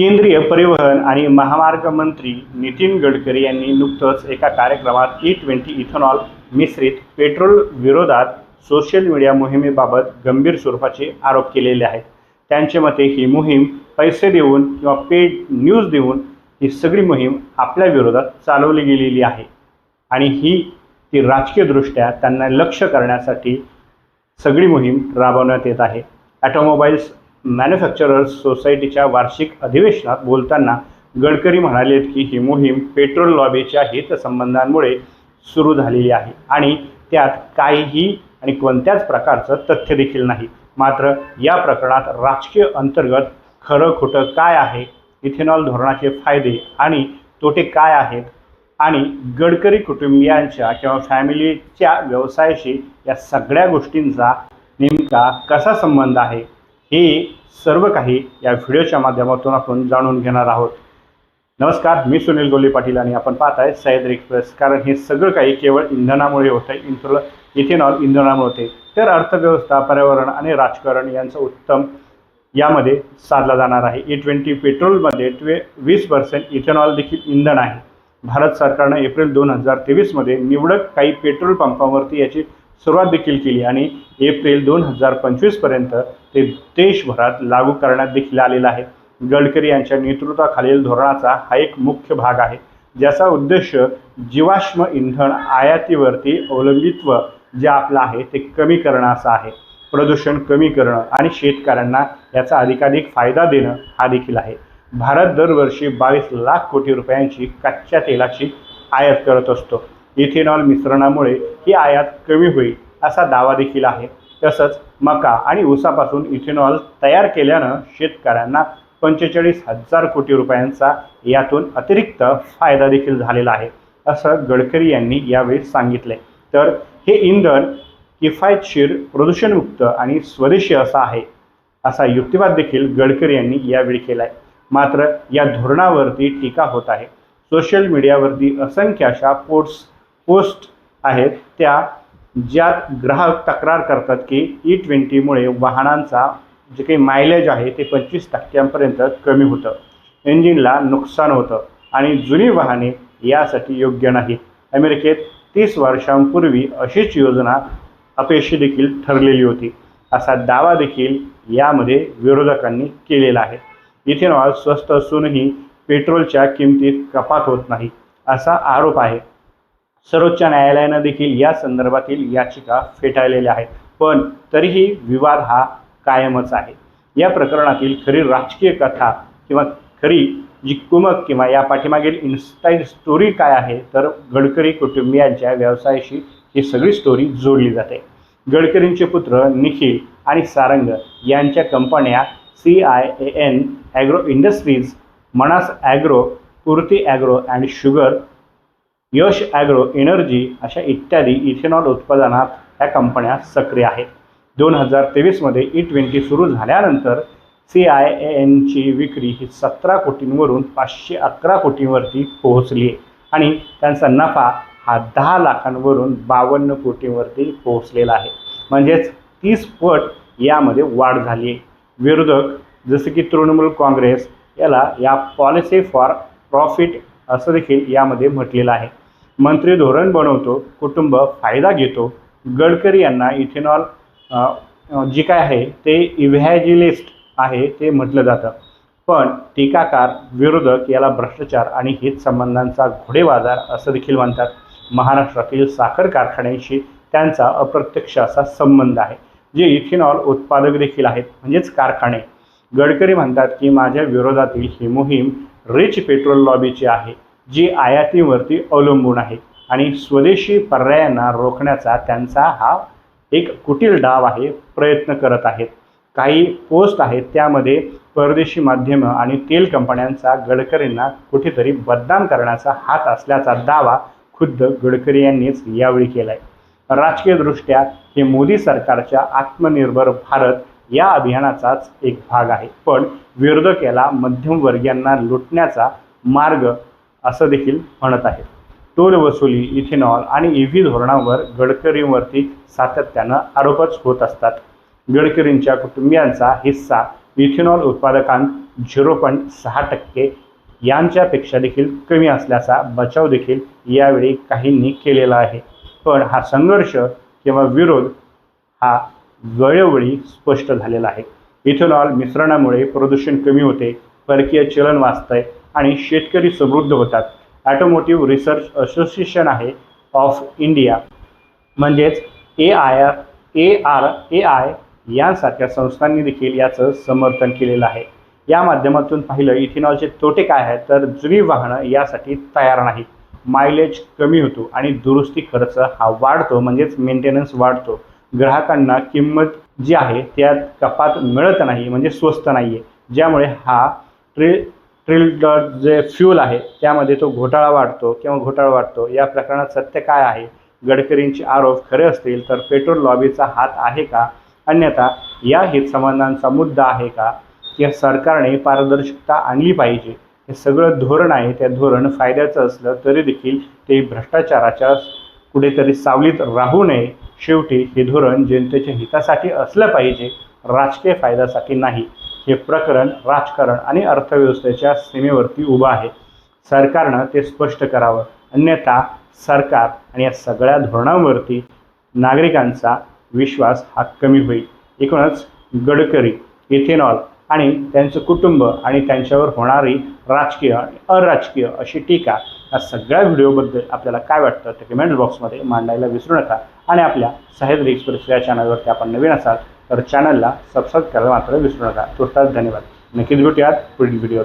केंद्रीय परिवहन आणि महामार्ग मंत्री नितीन गडकरी यांनी नुकतंच एका कार्यक्रमात e ई ट्वेंटी इथेनॉल मिश्रित पेट्रोल विरोधात सोशल मीडिया मोहिमेबाबत गंभीर स्वरूपाचे आरोप केलेले आहेत. त्यांचे मते ही मोहीम पैसे देऊन किंवा पेड न्यूज देऊन ही सगळी मोहीम आपल्या विरोधात चालवली गेलेली आहे आणि ही ती राजकीयदृष्ट्या त्यांना लक्ष करण्यासाठी सगळी मोहीम राबवण्यात येत आहे. ॲटोमोबाईल्स मॅन्युफॅक्चरर्स सोसायटीच्या वार्षिक अधिवेशनात बोलताना गडकरी म्हणालेत की ही मोहीम पेट्रोल लॉबीच्या हितसंबंधांमुळे सुरू झालेली आहे आणि त्यात काहीही आणि कोणत्याच प्रकारचं तथ्य देखील नाही. मात्र या प्रकरणात राजकीय अंतर्गत खरं खोटं काय आहे इथेनॉल धोरणाचे फायदे आणि तोटे काय आहेत आणि गडकरी कुटुंबियांच्या किंवा फॅमिलीच्या व्यवसायाशी या सगळ्या गोष्टींचा नेमका कसा संबंध आहे हे सर्व काही या व्हिडिओच्या माध्यमातून आपण जाणून घेणार आहोत. नमस्कार मी सुनील गोले पाटील आणि आपण पाहत आहे सह्याद्री एक्सप्रेस. कारण हे सगळं काही केवळ इंधनामुळे होतं इंथोल इथेनॉल इंधनामुळे होते. तर अर्थव्यवस्था पर्यावरण आणि राजकारण यांचं उत्तम यामध्ये साधला जाणार आहे. E ए ट्वेंटी पेट्रोलमध्ये ट्वे वीस पर्सेंट इथेनॉल देखील इंधन आहे. भारत सरकारनं एप्रिल दोन हजार तेवीसमध्ये निवडक काही पेट्रोल पंपावरती याची सुरुवात देखील केली आणि एप्रिल दोन हजार पंचवीसपर्यंत ते देशभरात लागू करण्यात देखील आलेलं आहे. गडकरी यांच्या नेतृत्वाखालील धोरणाचा हा एक मुख्य भाग आहे. ज्याचा उद्देश जीवाश्म इंधन आयातीवरती अवलंबित्व जे आपलं आहे ते कमी करणं असं आहे. प्रदूषण कमी करणं आणि शेतकऱ्यांना याचा अधिकाधिक फायदा देणं हा देखील आहे. भारत दरवर्षी बावीस लाख कोटी रुपयांची कच्च्या तेलाची आयात करत असतो. इथेनॉल मिश्रणामुळे ही आयात कमी होईल असा दावा देखील आहे. तसंच मका आणि ऊसापासून इथेनॉल तयार केल्यानं शेतकऱ्यांना पंचेचाळीस हजार कोटी रुपयांचा यातून अतिरिक्त फायदा देखील झालेला आहे असं गडकरी यांनी यावेळी सांगितले तर हे इंधन किफायतशीर प्रदूषणमुक्त आणि स्वदेशी असं आहे असा युक्तिवाद देखील गडकरी यांनी यावेळी केला आहे मात्र या धोरणावरती टीका होत आहे. सोशल मीडियावरती असंख्य अशा पोस्ट पोस्ट आहेत त्या ज्यात ग्राहक तक्रार करतात की e ई ट्वेंटीमुळे वाहनांचा जे काही मायलेज आहे ते पंचवीस टक्क्यांपर्यंत कमी होतं. इंजिनला नुकसान होतं आणि जुनी वाहने यासाठी योग्य नाहीत. अमेरिकेत तीस वर्षांपूर्वी अशीच योजना अपयशी देखील ठरलेली होती. असा दावा देखील यामध्ये विरोधकांनी केलेला आहे. इथेनॉल स्वस्त असूनही पेट्रोलच्या किमतीत कपात होत नाही असा आरोप आहे. सर्वोच्च न्यायालयानं देखील या संदर्भातील याचिका फेटाळलेल्या आहेत. पण तरीही विवाद हा कायमच आहे. या प्रकरणातील खरी राजकीय कथा किंवा खरी जी कुमक किंवा या पाठीमागील इन्स्टाईल स्टोरी काय आहे तर गडकरी कुटुंबियांच्या व्यवसायाशी ही सगळी स्टोरी जोडली जाते. गडकरींचे पुत्र निखिल आणि सारंग यांच्या कंपन्या C I A N agro industries Manas agro Kurti agro and sugar Yash agro energy अशा इत्यादी इथेनॉल उत्पादनात ह्या कंपन्या सक्रिय आहेत. दोन हजार तेवीसमध्ये ई ट्वेंटी सुरू झाल्यानंतर सी आय ए एनची विक्री ही सतरा कोटींवरून पाचशे अकरा कोटींवरती पोहोचली आहे आणि त्यांचा नफा हा दहा लाखांवरून बावन्न कोटींवरती पोहोचलेला आहे. म्हणजेच तीस पट यामध्ये वाढ झाली आहे. विरोधक जसे की तृणमूल काँग्रेस याला या पॉलिसी फॉर प्रॉफिट असं देखील यामध्ये म्हटलेलं आहे. मंत्री धोरण बनवतो कुटुंब फायदा घेतो. गडकरी यांना इथेनॉल जी काय आहे ते इव्हॅजिलिस्ट आहे ते म्हटलं जातं. पण टीकाकार विरोधक याला भ्रष्टाचार आणि हितसंबंधांचा घोडेबाजार असं देखील म्हणतात. महाराष्ट्रातील साखर कारखान्यांशी त्यांचा अप्रत्यक्ष असा संबंध आहे. जे इथेनॉल उत्पादक देखील आहेत म्हणजेच कारखाने. गडकरी म्हणतात की माझ्या विरोधातील ही मोहीम रिच पेट्रोल लॉबीची आहे. जी आयातीवरती अवलंबून आहे. आणि स्वदेशी पर्यायांना रोखण्याचा त्यांचा हा एक कुटील डाव आहे प्रयत्न करत आहेत. काही पोस्ट आहेत त्यामध्ये परदेशी माध्यमं आणि तेल कंपन्यांचा गडकरींना कुठेतरी बदनाम करण्याचा हात असल्याचा दावा खुद्द गडकरी यांनीच यावेळी केला आहे राजकीयदृष्ट्या हे मोदी सरकारच्या आत्मनिर्भर भारत या अभियानाचाच एक भाग आहे. पण विरोधक याला मध्यमवर्गीयांना लुटण्याचा मार्ग असं देखील म्हणत आहेत. टोल वसुली इथेनॉल आणि ई व्ही धोरणावर गडकरींवरती सातत्यानं आरोपच होत असतात. गडकरींच्या कुटुंबियांचा हिस्सा इथेनॉल उत्पादकांत झिरो पॉईंट सहा टक्के यांच्यापेक्षा देखील कमी असल्याचा बचाव देखील यावेळी काहींनी केलेला आहे. पण हा संघर्ष किंवा विरोध हा वेळोवेळी स्पष्ट झालेला आहे. इथेनॉल मिश्रणामुळे प्रदूषण कमी होते. परकीय चलन वाचतंय. आणि शेतकरी समृद्ध होतात. ॲटोमोटिव्ह रिसर्च असोसिएशन आहे ऑफ इंडिया म्हणजेच A I R A R A I यांसारख्या संस्थांनी देखील याचं समर्थन केलेलं आहे. या माध्यमातून पाहिलं इथेनॉलचे तोटे काय आहेत? तर जुनी वाहनं यासाठी तयार नाही मायलेज कमी होतो आणि दुरुस्ती खर्च हा वाढतो म्हणजेच मेंटेनन्स वाढतो. ग्राहकांना किंमत जी आहे त्यात कपात मिळत नाही म्हणजे स्वस्त नाही आहे ज्यामुळे हा ट्रे ट्रिल्ड जे फ्यूल आहे त्यामध्ये तो घोटाळा वाढतो किंवा घोटाळा वाढतो. या प्रकरणात सत्य काय आहे? गडकरींचे आरोप खरे असतील तर पेट्रोल लॉबीचा हात आहे का? अन्यथा या हितसंबंधांचा मुद्दा आहे का? की सरकारने पारदर्शकता आणली पाहिजे. हे सगळं धोरण आहे. त्या धोरण फायद्याचं असलं तरी देखील ते भ्रष्टाचाराच्या कुठेतरी सावलीत राहू नये. शेवटी हे धोरण जनतेच्या हितासाठी असलं पाहिजे. राजकीय फायद्यासाठी नाही. हे प्रकरण राजकारण आणि अर्थव्यवस्थेच्या सीमेवरती उभं आहे. सरकारनं ते स्पष्ट करावं. अन्यथा सरकार आणि या सगळ्या धोरणांवरती नागरिकांचा विश्वास हा कमी होईल. एकूणच गडकरी इथेनॉल आणि त्यांचं कुटुंब आणि त्यांच्यावर होणारी राजकीय आणि अराजकीय अशी टीका या सगळ्या व्हिडिओबद्दल आपल्याला काय वाटतं ते कमेंट बॉक्समध्ये मांडायला विसरू नका. आणि आपल्या सह्याद्री एक्सप्रेस या चॅनलवरती आपण नवीन असाल तर चॅनलला सबस्क्राईब करायला मात्र विसरू नका. तुर्तास धन्यवाद. नक्कीच भेटूयात पुढील व्हिडिओत